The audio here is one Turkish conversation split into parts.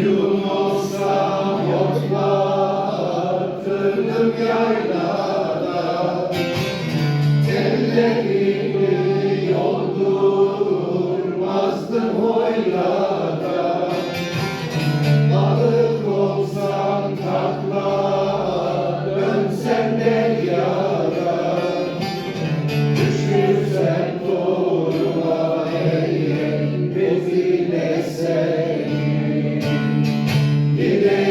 Koyun olsam otlattırdım yaylada Tellerini yoldurmazdım hoylada Amen.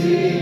see.